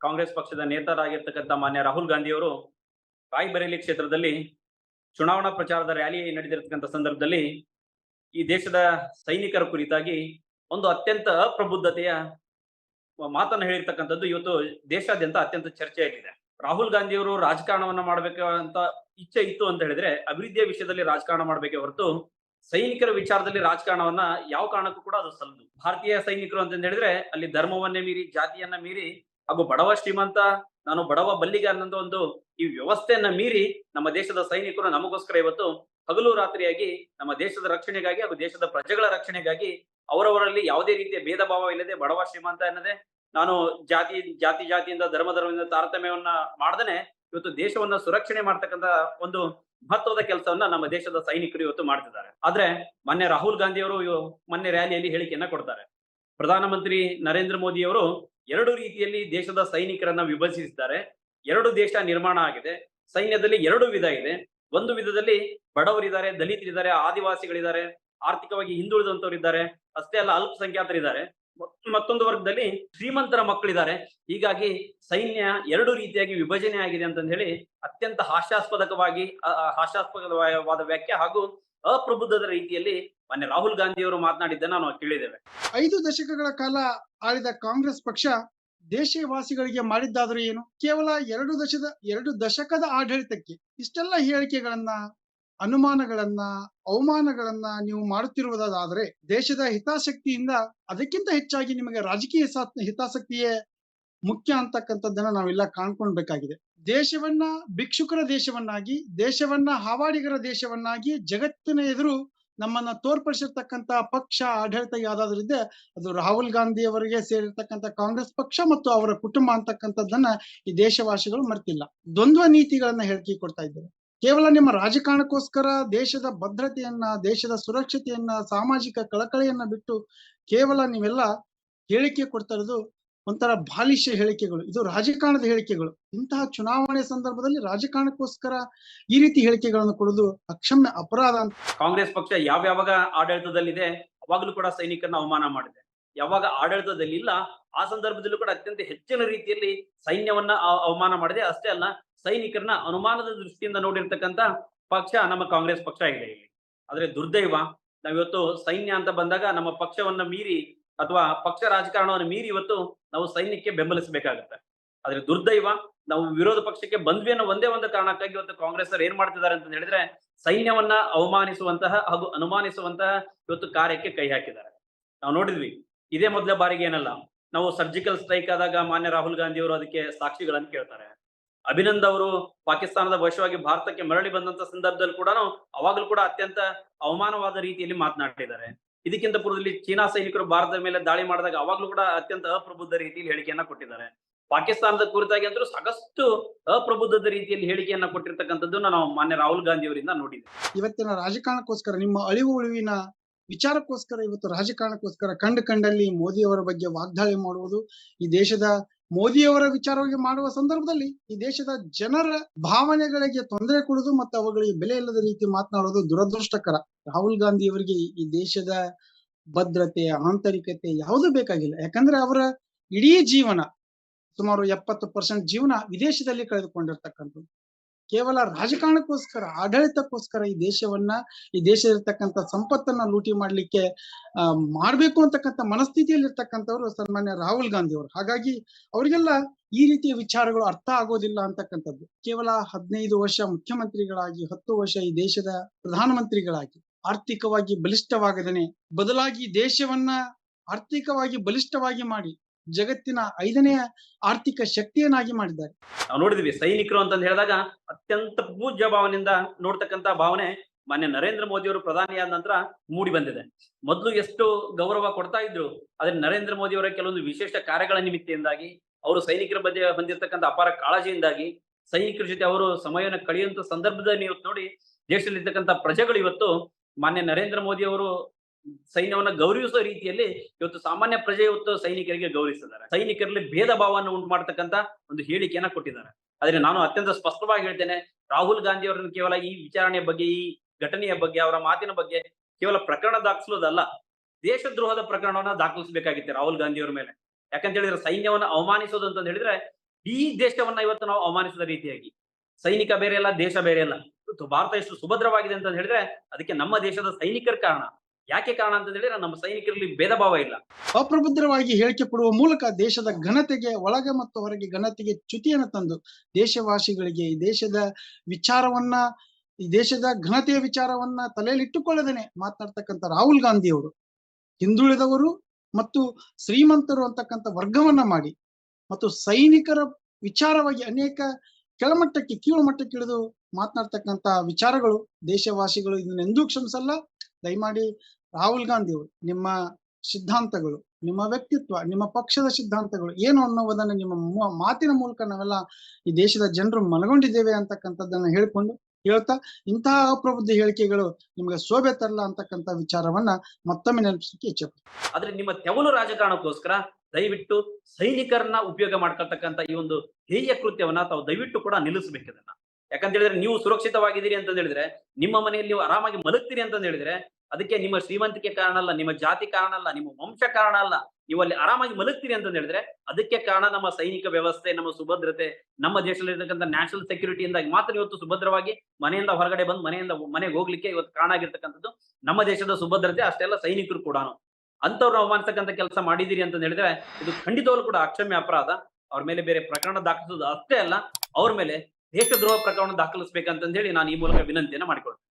ಕಾಂಗ್ರೆಸ್ ಪಕ್ಷದ ನೇತರಾಗಿರ್ತಕ್ಕಂಥ ಮಾನ್ಯ ರಾಹುಲ್ ಗಾಂಧಿ ಅವರು ರಾಯ್ಬರೇಲಿ ಕ್ಷೇತ್ರದಲ್ಲಿ ಚುನಾವಣಾ ಪ್ರಚಾರದ ರ್ಯಾಲಿ ನಡೆದಿರತಕ್ಕಂಥ ಸಂದರ್ಭದಲ್ಲಿ ಈ ದೇಶದ ಸೈನಿಕರ ಕುರಿತಾಗಿ ಒಂದು ಅತ್ಯಂತ ಅಪ್ರಬುದ್ಧತೆಯ ಮಾತನ್ನ ಹೇಳಿರ್ತಕ್ಕಂಥದ್ದು ಇವತ್ತು ದೇಶಾದ್ಯಂತ ಅತ್ಯಂತ ಚರ್ಚೆಯಾಗಿದೆ ರಾಹುಲ್ ಗಾಂಧಿ ಅವರು ರಾಜಕಾರಣವನ್ನ ಮಾಡಬೇಕು ಅಂತ ಇಚ್ಛೆ ಇತ್ತು ಅಂತ ಹೇಳಿದ್ರೆ ಅಭಿವೃದ್ಧಿಯ ವಿಷಯದಲ್ಲಿ ರಾಜಕಾರಣ ಮಾಡಬೇಕೆ ಹೊರತು ಸೈನಿಕರ ವಿಚಾರದಲ್ಲಿ ರಾಜಕಾರಣವನ್ನ ಯಾವ ಕಾರಣಕ್ಕೂ ಕೂಡ ಅದು ಸಲ್ಲದು. ಭಾರತೀಯ ಸೈನಿಕರು ಅಂತ ಹೇಳಿದ್ರೆ ಅಲ್ಲಿ ಧರ್ಮವನ್ನೇ ಮೀರಿ, ಜಾತಿಯನ್ನ ಮೀರಿ ಹಾಗೂ ಬಡವ ಶ್ರೀಮಂತ, ನಾನು ಬಡವ ಬಲ್ಲಿಗೆ ಅನ್ನೋ ಒಂದು ಈ ವ್ಯವಸ್ಥೆಯನ್ನ ಮೀರಿ ನಮ್ಮ ದೇಶದ ಸೈನಿಕರು ನಮಗೋಸ್ಕರ ಇವತ್ತು ಹಗಲು ರಾತ್ರಿಯಾಗಿ ನಮ್ಮ ದೇಶದ ರಕ್ಷಣೆಗಾಗಿ ಹಾಗೂ ದೇಶದ ಪ್ರಜೆಗಳ ರಕ್ಷಣೆಗಾಗಿ ಅವರವರಲ್ಲಿ ಯಾವುದೇ ರೀತಿಯ ಭೇದ ಭಾವ ಇಲ್ಲದೆ ಬಡವ ಶ್ರೀಮಂತ ಎನ್ನದೆ ನಾನು ಜಾತಿ ಜಾತಿ ಜಾತಿಯಿಂದ, ಧರ್ಮ ಧರ್ಮದಿಂದ ತಾರತಮ್ಯವನ್ನ ಮಾಡ್ದನೆ. ಇವತ್ತು ದೇಶವನ್ನ ಸುರಕ್ಷಣೆ ಮಾಡ್ತಕ್ಕಂತ ಒಂದು ಮಹತ್ವದ ಕೆಲಸವನ್ನ ನಮ್ಮ ದೇಶದ ಸೈನಿಕರು ಇವತ್ತು ಮಾಡ್ತಿದ್ದಾರೆ. ಆದ್ರೆ ಮೊನ್ನೆ ರಾಹುಲ್ ಗಾಂಧಿ ಅವರು ಮೊನ್ನೆ ರ್ಯಾಲಿಯಲ್ಲಿ ಹೇಳಿಕೆಯನ್ನ ಕೊಡ್ತಾರೆ. ಪ್ರಧಾನಮಂತ್ರಿ ನರೇಂದ್ರ ಮೋದಿ ಅವರು ಎರಡು ರೀತಿಯಲ್ಲಿ ದೇಶದ ಸೈನಿಕರನ್ನ ವಿಭಜಿಸಿದ್ದಾರೆ. ಎರಡು ದೇಶ ನಿರ್ಮಾಣ ಆಗಿದೆ. ಸೈನ್ಯದಲ್ಲಿ ಎರಡು ವಿಧ ಇದೆ. ಒಂದು ವಿಧದಲ್ಲಿ ಬಡವರಿದ್ದಾರೆ, ದಲಿತರಿದ್ದಾರೆ, ಆದಿವಾಸಿಗಳಿದ್ದಾರೆ, ಆರ್ಥಿಕವಾಗಿ ಹಿಂದುಳಿದಂತವರಿದ್ದಾರೆ, ಅಷ್ಟೇ ಅಲ್ಲ ಅಲ್ಪಸಂಖ್ಯಾತರಿದ್ದಾರೆ. ಮತ್- ಮತ್ತೊಂದು ವರ್ಗದಲ್ಲಿ ಶ್ರೀಮಂತರ ಮಕ್ಕಳಿದ್ದಾರೆ. ಹೀಗಾಗಿ ಸೈನ್ಯ ಎರಡು ರೀತಿಯಾಗಿ ವಿಭಜನೆ ಆಗಿದೆ ಅಂತ ಹೇಳಿ ಅತ್ಯಂತ ಹಾಸ್ಯಾಸ್ಪದಕವಾಗಿ ಹಾಸ್ಯಾಸ್ಪದವಾದ ವ್ಯಾಖ್ಯೆ ಹಾಗೂ ಅಪ್ರಬುದ್ಧದ ರೀತಿಯಲ್ಲಿ ಮೊನ್ನೆ ರಾಹುಲ್ ಗಾಂಧಿ ಅವರು ಮಾತನಾಡಿದ್ದನ್ನ ನಾವು ಕೇಳಿದ್ದೇವೆ. ಐದು ದಶಕಗಳ ಕಾಲ ಆಳಿದ ಕಾಂಗ್ರೆಸ್ ಪಕ್ಷ ದೇಶವಾಸಿಗಳಿಗೆ ಮಾಡಿದ್ದಾದ್ರೂ ಏನು? ಕೇವಲ ಎರಡು ದಶದ, ಎರಡು ದಶಕದ ಆಡಳಿತಕ್ಕೆ ಇಷ್ಟೆಲ್ಲ ಹೇಳಿಕೆಗಳನ್ನ, ಅನುಮಾನಗಳನ್ನ, ಅವಮಾನಗಳನ್ನ ನೀವು ಮಾಡುತ್ತಿರುವುದಾದ್ರೆ ದೇಶದ ಹಿತಾಸಕ್ತಿಯಿಂದ ಅದಕ್ಕಿಂತ ಹೆಚ್ಚಾಗಿ ನಿಮಗೆ ರಾಜಕೀಯ ಹಿತಾ- ಹಿತಾಸಕ್ತಿಯೇ ಮುಖ್ಯ ಅಂತಕ್ಕಂಥದ್ದನ್ನ ನಾವೆಲ್ಲ ಕಾಣ್ಕೊಳ್ಬೇಕಾಗಿದೆ. ದೇಶವನ್ನ ಭಿಕ್ಷುಕರ ದೇಶವನ್ನಾಗಿ, ದೇಶವನ್ನ ಹಾವಾಡಿಗರ ದೇಶವನ್ನಾಗಿ ಜಗತ್ತಿನ ಎದುರು ನಮ್ಮನ್ನ ತೋರ್ಪಡಿಸಿರ್ತಕ್ಕಂತ ಪಕ್ಷ, ಆಡಳಿತ ಯಾವ್ದಾದ್ರಿದೆ, ಅದು ರಾಹುಲ್ ಗಾಂಧಿ ಅವರಿಗೆ ಸೇರಿರ್ತಕ್ಕಂಥ ಕಾಂಗ್ರೆಸ್ ಪಕ್ಷ ಮತ್ತು ಅವರ ಕುಟುಂಬ ಅಂತಕ್ಕಂಥದ್ದನ್ನ ಈ ದೇಶವಾಸಿಗಳು ಮರ್ತಿಲ್ಲ. ದ್ವಂದ್ವ ನೀತಿಗಳನ್ನ ಹೇಳಿಕೆ ಕೊಡ್ತಾ ಇದ್ದಾರೆ. ಕೇವಲ ನಿಮ್ಮ ರಾಜಕಾರಣಕ್ಕೋಸ್ಕರ ದೇಶದ ಭದ್ರತೆಯನ್ನ, ದೇಶದ ಸುರಕ್ಷತೆಯನ್ನ, ಸಾಮಾಜಿಕ ಕಳಕಳಿಯನ್ನ ಬಿಟ್ಟು ಕೇವಲ ನೀವೆಲ್ಲ ಹೇಳಿಕೆ ಕೊಡ್ತಾ ಇರೋದು ಒಂಥರ ಬಾಲಿಶ ಹೇಳಿಕೆಗಳು, ಇದು ರಾಜಕಾರಣದ ಹೇಳಿಕೆಗಳು. ಇಂತಹ ಚುನಾವಣೆ ಸಂದರ್ಭದಲ್ಲಿ ರಾಜಕಾರಣಕ್ಕೋಸ್ಕರ ಈ ರೀತಿ ಹೇಳಿಕೆಗಳನ್ನು ಕೊಡೋದು ಅಕ್ಷಮ್ಯ ಅಪರಾಧ ಅಂತ. ಕಾಂಗ್ರೆಸ್ ಪಕ್ಷ ಯಾವ ಯಾವಾಗ ಆಡಳಿತದಲ್ಲಿದೆ, ಅವಾಗಲೂ ಕೂಡ ಸೈನಿಕರನ್ನ ಅವಮಾನ ಮಾಡಿದೆ. ಯಾವಾಗ ಆಡಳಿತದಲ್ಲಿ ಇಲ್ಲ ಆ ಸಂದರ್ಭದಲ್ಲೂ ಕೂಡ ಅತ್ಯಂತ ಹೆಚ್ಚಿನ ರೀತಿಯಲ್ಲಿ ಸೈನ್ಯವನ್ನ ಅವಮಾನ ಮಾಡಿದೆ. ಅಷ್ಟೇ ಅಲ್ಲ, ಸೈನಿಕರನ್ನ ಅನುಮಾನದ ದೃಷ್ಟಿಯಿಂದ ನೋಡಿರ್ತಕ್ಕಂತ ಪಕ್ಷ ನಮ್ಮ ಕಾಂಗ್ರೆಸ್ ಪಕ್ಷ ಆಗಿದೆ ಇಲ್ಲಿ. ಆದ್ರೆ ದುರ್ದೈವ, ನಾವಿವತ್ತು ಸೈನ್ಯ ಅಂತ ಬಂದಾಗ ನಮ್ಮ ಪಕ್ಷವನ್ನ ಮೀರಿ ಅಥವಾ ಪಕ್ಷ ರಾಜಕಾರಣವನ್ನು ಮೀರಿ ಇವತ್ತು ನಾವು ಸೈನ್ಯಕ್ಕೆ ಬೆಂಬಲಿಸಬೇಕಾಗುತ್ತೆ. ಆದ್ರೆ ದುರ್ದೈವ, ನಾವು ವಿರೋಧ ಪಕ್ಷಕ್ಕೆ ಬಂದ್ವಿ ಅನ್ನೋ ಒಂದೇ ಒಂದು ಕಾರಣಕ್ಕಾಗಿ ಇವತ್ತು ಕಾಂಗ್ರೆಸ್ ಏನ್ ಮಾಡ್ತಿದ್ದಾರೆ ಅಂತ ಹೇಳಿದ್ರೆ ಸೈನ್ಯವನ್ನ ಅವಮಾನಿಸುವಂತಹ ಹಾಗೂ ಅನುಮಾನಿಸುವಂತಹ ಇವತ್ತು ಕಾರ್ಯಕ್ಕೆ ಕೈ ಹಾಕಿದ್ದಾರೆ. ನಾವು ನೋಡಿದ್ವಿ, ಇದೇ ಮೊದಲ ಬಾರಿಗೆ ಏನಲ್ಲ, ನಾವು ಸರ್ಜಿಕಲ್ ಸ್ಟ್ರೈಕ್ ಆದಾಗ ಮಾನ್ಯ ರಾಹುಲ್ ಗಾಂಧಿ ಅವರು ಅದಕ್ಕೆ ಸಾಕ್ಷಿಗಳನ್ನು ಕೇಳ್ತಾರೆ. ಅಭಿನಂದ್ ಅವರು ಪಾಕಿಸ್ತಾನದ ವಶವಾಗಿ ಭಾರತಕ್ಕೆ ಮರಳಿ ಬಂದಂತ ಸಂದರ್ಭದಲ್ಲಿ ಕೂಡ ಅವಾಗಲೂ ಕೂಡ ಅತ್ಯಂತ ಅವಮಾನವಾದ ರೀತಿಯಲ್ಲಿ ಮಾತನಾಡಿದ್ದಾರೆ. ಇದಕ್ಕಿಂತ ಪೂರ್ವದಲ್ಲಿ ಚೀನಾ ಸೈನಿಕರು ಭಾರತದ ಮೇಲೆ ದಾಳಿ ಮಾಡಿದಾಗ ಅವಾಗ್ಲೂ ಕೂಡ ಅತ್ಯಂತ ಅಪ್ರಬುದ್ಧ ರೀತಿಯಲ್ಲಿ ಹೇಳಿಕೆಯನ್ನ ಕೊಟ್ಟಿದ್ದಾರೆ. ಪಾಕಿಸ್ತಾನದ ಕುರಿತಾಗಿ ಅಂತೂ ಸಾಕಷ್ಟು ಅಪ್ರಬುದ್ಧದ ರೀತಿಯಲ್ಲಿ ಹೇಳಿಕೆಯನ್ನ ಕೊಟ್ಟಿರ್ತಕ್ಕಂಥದ್ದನ್ನ ನಾವು ಮಾನ್ಯ ರಾಹುಲ್ ಗಾಂಧಿ ಅವರಿಂದ ನೋಡಿದ್ವಿ ಇವತ್ತಿನ ರಾಜಕಾರಣಕ್ಕೋಸ್ಕರ, ನಿಮ್ಮ ಅಳಿವು ಉಳಿವಿನ ವಿಚಾರಕ್ಕೋಸ್ಕರ, ಇವತ್ತು ರಾಜಕಾರಣಕ್ಕೋಸ್ಕರ ಕಂಡ ಕಂಡಲ್ಲಿ ಮೋದಿಯವರ ಬಗ್ಗೆ ವಾಗ್ದಾಳಿ ಮಾಡುವುದು ಈ ದೇಶದ ಮೋದಿಯವರ ವಿಚಾರವಾಗಿ ಮಾಡುವ ಸಂದರ್ಭದಲ್ಲಿ ಈ ದೇಶದ ಜನರ ಭಾವನೆಗಳಿಗೆ ತೊಂದರೆ ಕೊಡುದು ಮತ್ತು ಅವುಗಳಿಗೆ ಬೆಲೆ ಇಲ್ಲದ ರೀತಿ ಮಾತನಾಡುವುದು ದುರದೃಷ್ಟಕರ. ರಾಹುಲ್ ಗಾಂಧಿ ಅವರಿಗೆ ಈ ದೇಶದ ಭದ್ರತೆ, ಆಂತರಿಕತೆ ಯಾವುದು ಬೇಕಾಗಿಲ್ಲ. ಯಾಕಂದ್ರೆ ಅವರ ಇಡೀ ಜೀವನ ಸುಮಾರು ಎಪ್ಪತ್ತು ಪರ್ಸೆಂಟ್ ಜೀವನ ವಿದೇಶದಲ್ಲಿ ಕಳೆದುಕೊಂಡಿರ್ತಕ್ಕಂಥದ್ದು. ಕೇವಲ ರಾಜಕಾರಣಕ್ಕೋಸ್ಕರ, ಆಡಳಿತಕ್ಕೋಸ್ಕರ ಈ ದೇಶವನ್ನ, ಈ ದೇಶದಲ್ಲಿರ್ತಕ್ಕಂಥ ಸಂಪತ್ತನ್ನ ಲೂಟಿ ಮಾಡ್ಲಿಕ್ಕೆ ಮಾಡ್ಬೇಕು ಅಂತಕ್ಕಂಥ ಮನಸ್ಥಿತಿಯಲ್ಲಿ ಇರ್ತಕ್ಕಂಥವ್ರು ಸನ್ಮಾನ್ಯ ರಾಹುಲ್ ಗಾಂಧಿ ಅವರು. ಹಾಗಾಗಿ ಅವರಿಗೆಲ್ಲ ಈ ರೀತಿಯ ವಿಚಾರಗಳು ಅರ್ಥ ಆಗೋದಿಲ್ಲ ಅಂತಕ್ಕಂಥದ್ದು. ಕೇವಲ ಹದಿನೈದು ವರ್ಷ ಮುಖ್ಯಮಂತ್ರಿಗಳಾಗಿ, ಹತ್ತು ವರ್ಷ ಈ ದೇಶದ ಪ್ರಧಾನಮಂತ್ರಿಗಳಾಗಿ, ಆರ್ಥಿಕವಾಗಿ ಬಲಿಷ್ಠವಾಗದೇನೆ ಬದಲಾಗಿ ದೇಶವನ್ನ ಆರ್ಥಿಕವಾಗಿ ಬಲಿಷ್ಠವಾಗಿ ಮಾಡಿ ಜಗತ್ತಿನ ಐದನೆಯ ಆರ್ಥಿಕ ಶಕ್ತಿಯನ್ನಾಗಿ ಮಾಡಿದ್ದಾರೆ. ನಾವು ನೋಡಿದ್ವಿ, ಸೈನಿಕರು ಅಂತಂದು ಹೇಳಿದಾಗ ಅತ್ಯಂತ ಪೂಜ್ಯ ಭಾವನೆಯಿಂದ ನೋಡ್ತಕ್ಕಂತ ಭಾವನೆ ಮಾನ್ಯ ನರೇಂದ್ರ ಮೋದಿ ಅವರು ಪ್ರಧಾನಿಯಾದ ನಂತರ ಮೂಡಿ ಬಂದಿದೆ. ಮೊದಲು ಎಷ್ಟು ಗೌರವ ಕೊಡ್ತಾ ಇದ್ರು, ಆದ್ರೆ ನರೇಂದ್ರ ಮೋದಿ ಅವರ ಕೆಲವೊಂದು ವಿಶೇಷ ಕಾರ್ಯಗಳ ನಿಮಿತ್ತೆಯಿಂದಾಗಿ, ಅವರು ಸೈನಿಕರ ಬಗ್ಗೆ ಬಂದಿರತಕ್ಕಂಥ ಅಪಾರ ಕಾಳಜಿಯಿಂದಾಗಿ, ಸೈನಿಕರ ಜೊತೆ ಅವರು ಸಮಯವನ್ನು ಕಳೆಯುವಂತ ಸಂದರ್ಭದಲ್ಲಿ ಇವತ್ತು ನೋಡಿ ದೇಶದಲ್ಲಿ ಇರ್ತಕ್ಕಂಥ ಪ್ರಜೆಗಳು ಇವತ್ತು ಮಾನ್ಯ ನರೇಂದ್ರ ಮೋದಿ ಅವರು ಸೈನ್ಯವನ್ನ ಗೌರವಿಸೋ ರೀತಿಯಲ್ಲಿ ಇವತ್ತು ಸಾಮಾನ್ಯ ಪ್ರಜೆ ಇವತ್ತು ಸೈನಿಕರಿಗೆ ಗೌರವಿಸಿದ್ದಾರೆ. ಸೈನಿಕರಲ್ಲಿ ಭೇದ ಭಾವವನ್ನು ಉಂಟು ಮಾಡ್ತಕ್ಕಂತ ಒಂದು ಹೇಳಿಕೆಯನ್ನ ಕೊಟ್ಟಿದ್ದಾರೆ. ಆದ್ರೆ ನಾನು ಅತ್ಯಂತ ಸ್ಪಷ್ಟವಾಗಿ ಹೇಳ್ತೇನೆ, ರಾಹುಲ್ ಗಾಂಧಿ ಅವರನ್ನು ಕೇವಲ ಈ ವಿಚಾರಣೆಯ ಬಗ್ಗೆ, ಈ ಘಟನೆಯ ಬಗ್ಗೆ, ಅವರ ಮಾತಿನ ಬಗ್ಗೆ ಕೇವಲ ಪ್ರಕರಣ ದಾಖಲಿಸೋದಲ್ಲ ದೇಶದ್ರೋಹದ ಪ್ರಕರಣವನ್ನ ದಾಖಲಿಸಬೇಕಾಗಿತ್ತು ರಾಹುಲ್ ಗಾಂಧಿ ಅವರ ಮೇಲೆ. ಯಾಕಂತ ಹೇಳಿದ್ರೆ ಸೈನ್ಯವನ್ನ ಅವಮಾನಿಸೋದು ಅಂತ ಹೇಳಿದ್ರೆ ಈ ದೇಶವನ್ನ ಇವತ್ತು ನಾವು ಅವಮಾನಿಸಿದ ರೀತಿಯಾಗಿ. ಸೈನಿಕ ಬೇರೆ ಅಲ್ಲ, ದೇಶ ಬೇರೆ ಅಲ್ಲ. ಭಾರತ ಎಷ್ಟು ಸುಭದ್ರವಾಗಿದೆ ಅಂತ ಹೇಳಿದ್ರೆ ಅದಕ್ಕೆ ನಮ್ಮ ದೇಶದ ಸೈನಿಕರ ಕಾರಣ. ಯಾಕೆ ಕಾರಣ ಅಂತ ಹೇಳಿದ್ರೆ ನಮ್ಮ ಸೈನಿಕರಲ್ಲಿ ಭೇದ ಭಾವ ಇಲ್ಲ. ಅಪ್ರಬುದ್ಧವಾಗಿ ಹೇಳಿಕೆ ಕೊಡುವ ಮೂಲಕ ದೇಶದ ಘನತೆಗೆ ಒಳಗೆ ಮತ್ತು ಹೊರಗೆ ಘನತೆಗೆ ಚ್ಯುತಿಯನ್ನು ತಂದು ದೇಶವಾಸಿಗಳಿಗೆ ಈ ದೇಶದ ವಿಚಾರವನ್ನ, ಈ ದೇಶದ ಘನತೆಯ ವಿಚಾರವನ್ನ ತಲೆಯಲ್ಲಿ ಇಟ್ಟುಕೊಳ್ಳದೇನೆ ಮಾತನಾಡ್ತಕ್ಕಂಥ ರಾಹುಲ್ ಗಾಂಧಿ ಅವರು ಹಿಂದುಳಿದವರು ಮತ್ತು ಶ್ರೀಮಂತರು ಅಂತಕ್ಕಂಥ ವರ್ಗವನ್ನ ಮಾಡಿ ಮತ್ತು ಸೈನಿಕರ ವಿಚಾರವಾಗಿ ಅನೇಕ ಕೆಳಮಟ್ಟಕ್ಕೆ ಕೀಳು ಮಟ್ಟಕ್ಕೆ ಇಳಿದು ಮಾತನಾಡ್ತಕ್ಕಂಥ ವಿಚಾರಗಳು ದೇಶವಾಸಿಗಳು ಇದನ್ನ ಎಂದೂ ಕ್ಷಮಿಸಲ್ಲ ದಯಮಾಡಿ ರಾಹುಲ್ ಗಾಂಧಿ ಅವರು, ನಿಮ್ಮ ಸಿದ್ಧಾಂತಗಳು, ನಿಮ್ಮ ವ್ಯಕ್ತಿತ್ವ, ನಿಮ್ಮ ಪಕ್ಷದ ಸಿದ್ಧಾಂತಗಳು ಏನು ಅನ್ನೋದನ್ನ ನಿಮ್ಮ ಮಾತಿನ ಮೂಲಕ ನಾವೆಲ್ಲ ಈ ದೇಶದ ಜನರು ಮನಗೊಂಡಿದ್ದೇವೆ ಅಂತಕ್ಕಂಥದ್ದನ್ನ ಹೇಳ್ಕೊಂಡು ಹೇಳ್ತಾ, ಇಂತಹ ಅಪ್ರಬುದ್ಧ ಹೇಳಿಕೆಗಳು ನಿಮಗೆ ಶೋಭೆ ತರಲ್ಲ ಅಂತಕ್ಕಂಥ ವಿಚಾರವನ್ನ ಮತ್ತೊಮ್ಮೆ ನೆನಪಿಸಲಿಕ್ಕೆ ಇಚ್ಛೆ ಆದ್ರೆ ನಿಮ್ಮ ತೆವಲು ರಾಜಕಾರಣಕ್ಕೋಸ್ಕರ ದಯವಿಟ್ಟು ಸೈನಿಕರನ್ನ ಉಪಯೋಗ ಮಾಡ್ಕೊಳ್ತಕ್ಕಂತ ಈ ಒಂದು ಹೇಯ ಕೃತ್ಯವನ್ನ ತಾವು ದಯವಿಟ್ಟು ಕೂಡ ನಿಲ್ಲಿಸಬೇಕು ಇದನ್ನ ಯಾಕಂತ ಹೇಳಿದ್ರೆ ನೀವು ಸುರಕ್ಷಿತವಾಗಿದ್ದೀರಿ ಅಂತ ಹೇಳಿದ್ರೆ, ನಿಮ್ಮ ಮನೆಯಲ್ಲಿ ನೀವು ಆರಾಮಾಗಿ ಮಲಗ್ತೀರಿ ಅಂತ ಹೇಳಿದ್ರೆ, ಅದಕ್ಕೆ ನಿಮ್ಮ ಶ್ರೀಮಂತಿಕೆ ಕಾರಣ ಅಲ್ಲ, ನಿಮ್ಮ ಜಾತಿ ಕಾರಣ ಅಲ್ಲ, ನಿಮ್ಮ ವಂಶ ಕಾರಣ ಅಲ್ಲ, ನೀವು ಅಲ್ಲಿ ಆರಾಮಾಗಿ ಮಲಗ್ತೀರಿ ಅಂತ ಹೇಳಿದ್ರೆ, ಅದಕ್ಕೆ ಕಾರಣ ನಮ್ಮ ಸೈನಿಕ ವ್ಯವಸ್ಥೆ, ನಮ್ಮ ಸುಭದ್ರತೆ, ನಮ್ಮ ದೇಶದಲ್ಲಿ ಇರತಕ್ಕಂಥ ನ್ಯಾಷನಲ್ ಸೆಕ್ಯೂರಿಟಿಯಿಂದಾಗಿ ಮಾತ್ರ ಇವತ್ತು ಸುಭದ್ರವಾಗಿ ಮನೆಯಿಂದ ಹೊರಗಡೆ ಬಂದು, ಮನೆಯಿಂದ ಮನೆಗೆ ಹೋಗ್ಲಿಕ್ಕೆ ಇವತ್ತು ಕಾರಣ ಆಗಿರ್ತಕ್ಕಂಥದ್ದು ನಮ್ಮ ದೇಶದ ಸುಭದ್ರತೆ, ಅಷ್ಟೆಲ್ಲ ಸೈನಿಕರು ಕೂಡ ಅಂತವ್ರು ಅವಮಾನಿಸ್ತಕ್ಕಂಥ ಕೆಲಸ ಮಾಡಿದಿರಿ ಅಂತ ಹೇಳಿದ್ರೆ, ಇದು ಖಂಡಿತವಾಗ್ಲೂ ಕೂಡ ಅಕ್ಷಮ್ಯ ಅಪರಾಧ. ಅವ್ರ ಮೇಲೆ ಬೇರೆ ಪ್ರಕರಣ ದಾಖಲಿಸೋದು ಅಷ್ಟೇ ಅಲ್ಲ, ಅವ್ರ ಮೇಲೆ ದೇಶದ್ರೋಹ ಪ್ರಕರಣ ದಾಖಲಿಸಬೇಕಂತ ಹೇಳಿ ನಾನು ಈ ಮೂಲಕ ವಿನಂತಿಯನ್ನು ಮಾಡಿಕೊಳ್ತೇನೆ.